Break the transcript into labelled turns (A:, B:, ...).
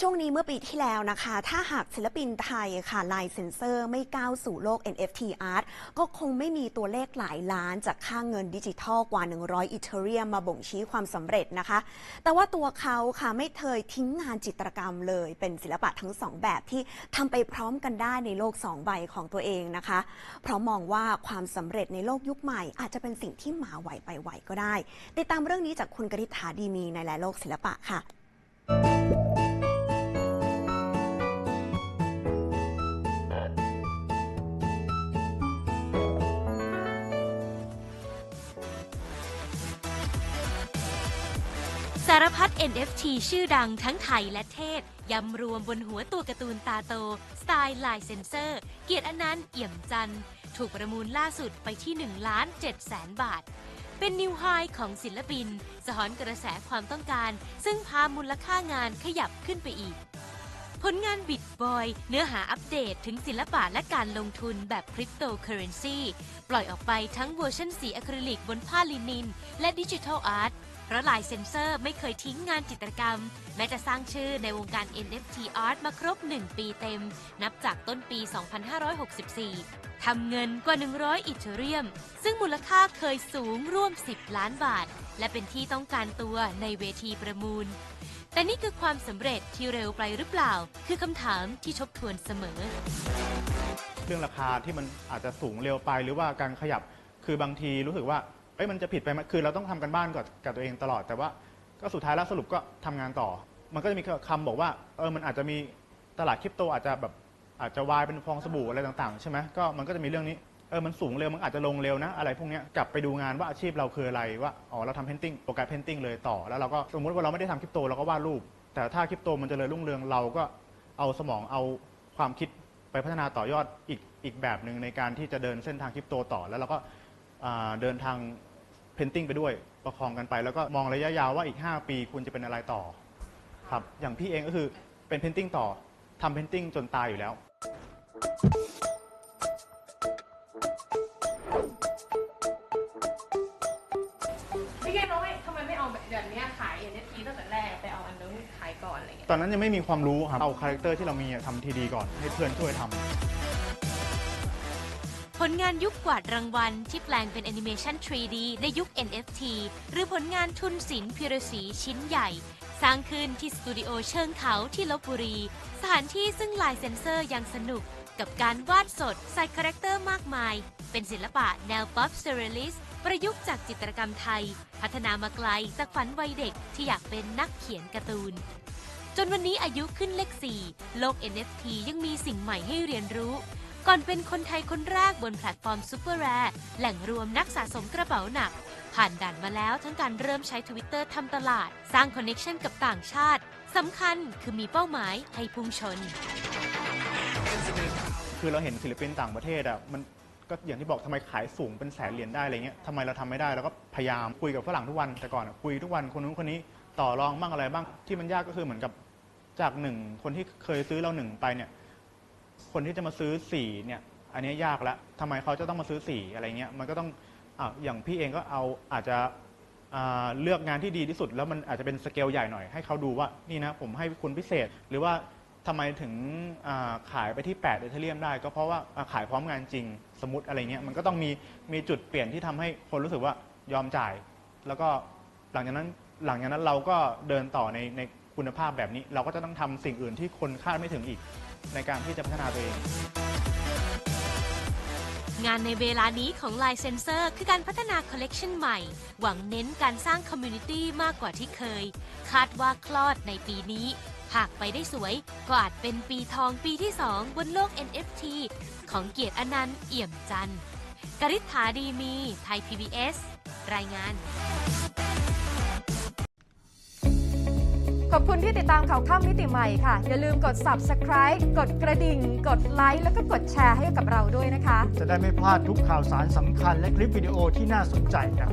A: ช่วงนี้เมื่อปีที่แล้วนะคะ ถ้าหากศิลปินไทยค่ะลายเซ็นเซอร์ไม่ก้าวสู่โลก NFT Art ก็คงไม่มีตัวเลขหลายล้านจากค่าเงินดิจิทัลกว่า 100 อีเทเรียมมาบ่งชี้ความสำเร็จนะคะ แต่ว่าตัวเขาค่ะไม่เคยทิ้งงานจิตรกรรมเลย เป็นศิลปะทั้งสองแบบที่ทำไปพร้อมกันได้ในโลกสองใบของตัวเองนะคะ เพราะมองว่าความสำเร็จในโลกยุคใหม่ อาจจะเป็นสิ่งที่มาไหวไปไหวก็ได้ ติดตามเรื่องนี้จากคุณกริษฐาดีมีในแลโลกศิลปะค่ะา
B: รพัด NFT ชื่อดังทั้งไทยและเทศ ยำรวมบนหัวตัวการ์ตูนตาโต สไตล์ลายเซนเซอร์ เกียรติอนันต์เอี่ยมจันทร์ ถูกประมูลล่าสุดไปที่1ล้าน7แสนบาท เป็นนิวไฮของศิลปิน สะท้อนกระแสความต้องการ ซึ่งพามูลค่างานขยับขึ้นไปอีก ผลงานบิ t บอย เนื้อหาอัปเดตถึงศิลปะและการลงทุนแบบคริปโตเคอเรนซีปล่อยออกไปทั้งเวอร์ชันสีอะคริลิกบนผ้าลินิน และดิจิทัลอาร์ต ราะลายเซ็นเซอร์ไม่เคยทิ้งงานจิตรกรรม แม้จะสร้างชื่อในวงการ NFT Art มาครบ 1 ปีเต็ม นับจากต้นปี 2564 ทำเงินกว่า 100 อิตาเรียม ซึ่งมูลค่าเคยสูงร่วม 10 ล้านบาท และเป็นที่ต้องการตัวในเวทีประมูล แต่นี่คือความสำเร็จที่เร็วไปหรือเปล่า คือคำถามที่ทบทวนเสมอ
C: เรื่องราคาที่มันอาจจะสูงเร็วไปหรือว่าการขยับคือบางทีรู้สึกว่า เอ้ยมันจะผิดไปไหมคือเราต้องทำกันบ้านกับกับตัวเองตลอดแต่ว่า ก็สุดท้ายแล้วสรุปก็ทำงานต่อ มันก็จะมีคำบอกว่าเออมันอาจจะมีตลาดคริปโตอาจจะแบบอาจจะวายเป็นฟองสบู่อะไรต่างๆใช่ไหมก็มันก็จะมีเรื่องนี้เออมันสูงเร็วมันอาจจะลงเร็วนะ อะไรพวกเนี้ยกลับไปดูงานว่าอาชีพเราคืออะไรว่าอ๋อเราทำเพนติ้งโปรแกรมเพนติ้งเลยต่อแล้วเราก็สมมติว่าเราไม่ได้ทำคริปโตเราก็วาดรูป แต่ถ้าคริปโตมันเจะเลยรุ่งเรืองเราก็เอาสมองเอาความคิดไปพัฒนาต่อยอดอีกอีกแบบหนึ่งในการที่จะเดินเส้นทางคริปโตต่อแล้วเราก็ อ่าเดินทางเพนติ้งไปด้วยประคองกันไป แล้วก็มองระยะยาวว่าอีก 5 ปีคุณจะเป็นอะไรต่อครับอย่างพี่เองก็คือเป็นเพนติ้งต่อทำเพนติ้งจนตายอยู่แล้ว
D: พี่เกน้อยทำไมไม่เอาแบบแบบเนี้ยขาย NFT ตั้งแต่แรกไปเอาอันนู้นขายก่อนอะไรเงี้ย
C: ตอนนั้นยังไม่มีความรู้ครับเอาคาแรคเตอร์ที่เรามีอะทำทีดีก่อนให้เพื่อนช่วยทำ
B: ผลงานยุคกวาดรางวัล ที่แปลงเป็นแอนิเมชัน 3D ในยุค NFT หรือผลงานทุนศิลป์พิรศีชิ้นใหญ่ สร้างขึ้นที่สตูดิโอเชิงเขาที่ลบบุรี สถานที่ซึ่งลายเซ็นเซอร์ยังสนุก กับการวาดสดใส่คาแรคเตอร์มากมาย เป็นศิลปะแนวป๊อปเซเรลิสประยุกต์จากจิตรกรรมไทย พัฒนามาไกลจากฝันวัยเด็กที่อยากเป็นนักเขียนการ์ตูนจนวันนี้อายุขึ้นเลข4โลก NFT ยังมีสิ่งใหม่ให้เรียนรู้ ก่อนเป็นคนไทยคนแรกบนแพลตฟอร์มซูเปอร์แรร์แหล่งรวมนักสะสมกระเป๋าหนัก ผ่านด่านมาแล้วทั้งการเริ่มใช้ Twitter ทำตลาด สร้างคอนเน็ชันกับต่างชาติสำคัญคือมีเป้าหมายให้พุ่งชน
C: คือเราเห็นศิลปินต่างประเทศอะมันก็อย่างที่บอกทำไมขายสูงเป็นแสนเหรียญได้อะไรเงี้ยทำไมเราทำไม่ได้เราก็พยายามคุยกับฝรั่งทุกวันแต่ก่อนอะคุยทุกวันคนนู้นคนนี้ต่อรองบ้างอะไรบ้างที่มันยากก็คือเหมือนกับจากหนึ่งคนที่เคยซื้อเราหนึ่งไปเนี่ย คนที่จะมาซื้อสีเนี่ยอันนี้ยากล้วทำไมเขาจะต้องมาซื้อสีอะไรเงี้ยมันก็ต้องอ่าอย่างพี่เองก็เอาอาจจะอ่าเลือกงานที่ดีที่สุด แล้วมันอาจจะเป็นสเกลใหญ่หน่อยให้เขาดูว่านี่นะผมให้คุณพิเศษ หรือว่าทำไมถึงอ่าขายไปที่8เอเทเรียมได้ ก็เพราะว่าอ่าขายพร้อมงานจริงสมมติอะไรเงี้ยมันก็ต้องมีมีจุดเปลี่ยนที่ทำให้คนรู้สึกว่ายอมจ่าย แล้วก็หลังจากนั้น หลังจากนั้นเราก็เดินต่อในในคุณภาพแบบนี้ เราก็จะต้องทำสิ่งอื่นที่คนคาดไม่ถึงอีก ในการที่จะพัฒนาตัวเอง
B: งานในเวลานี้ของลายเซนเซอร์คือการพัฒนาคอลเลกชันใหม่ หวังเน้นการสร้างคอมมูนิตี้มากกว่าที่เคย คาดว่าคลอดในปีนี้ หากไปได้สวยก็อาจเป็นปีทองปีที่ 2 บนโลก NFT ของเกียรติอนันต์เอี่ยมจันทร์กริษฐาดีมี ไทย PBS รายงาน
E: ขอบคุณที่ติดตามข่าวข้ามมิติใหม่ค่ะ อย่าลืมกด subscribe กดกระดิ่ง กดไลค์แล้วก็กดแชร์ให้กับเราด้วยนะคะ
F: จะได้ไม่พลาดทุกข่าวสารสำคัญและคลิปวิดีโอที่น่าสนใจครับ